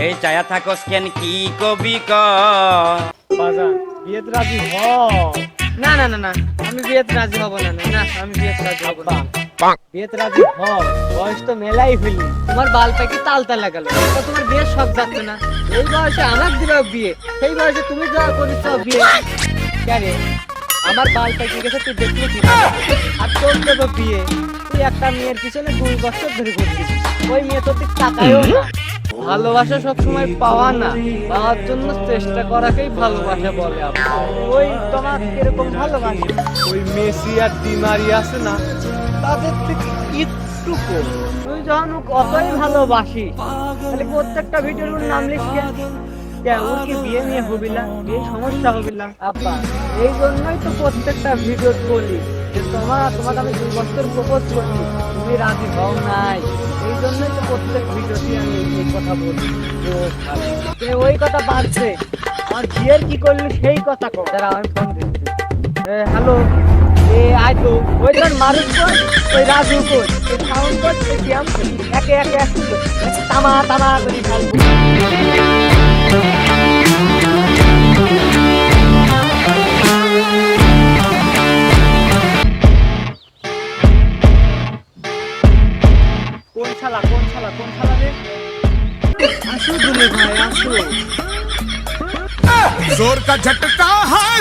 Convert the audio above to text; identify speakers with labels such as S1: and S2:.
S1: এই চায়া থাকস কেন কি কবি ক
S2: বাজান বিয়েতে রাজি হ
S3: না না না না আমি বিয়েতে রাজি হব না না আমি বিয়েতে রাজি হব না।
S2: বিয়েতে রাজি হ বয়স তো মেলাই হইলি।
S3: তোমার বাল লাগালো তো তোমার বিয়ের শখ যাচ্ছে না। এই বয়সে আমার দিবে বিয়ে সেই বয়সে তুমি যা করিস বিয়ে।
S2: কেন আমার বাল পেকে গেছে তুই দেখলি কি আর তোর দেবো বিয়ে। তুই একটা মেয়ের পিছনে দুই বছর ধরে ঘুরছিস। ওই মেয়ে তোর দিক তাকায়ও না। ভালোবাসা সবসময় পাওয়া না পাওয়ার জন্য চেষ্টা করাকেই ভালোবাসা বলে ওই তোমার কীরকম ভালোবাসে? ওই মেসি আর ডিমারি আছে না তাদের থেকে একটু কম। তুই যখন ওকে অতই ভালোবাসি তাহলে প্রত্যেকটা ভিডিওর নাম লিখে কে ওর কি বিয়ে নিয়ে হবিলা? বিয়ে সমস্যা হবিলা? আপা এই জন্যই তো প্রত্যেকটা ভিডিও বলি তোমার তোমাকে আমি দুই বছর প্রপোজ করছি। তুমি রাজি হও নাই। এই জন্যই তো প্রত্যেক ভিডিওতে আমি এই কথা বলি ভালো ওই কথা বাদছে আমার বিয়ের কি করলি সেই কথা কো দাঁড়া আমি ফোন দিচ্ছি। হ্যালো। এ, আয় তো। ওই তোর মারুক কর ওই রাজু কর ওই সাউন্ড কর ওই শ্যাম কর। একে একে। কর। তামা তামা করে কোন শালা কোন শালা কোন শালা রে? আসো দুলে ভাই, আসো।
S4: জোর কা ঝটকা, হায়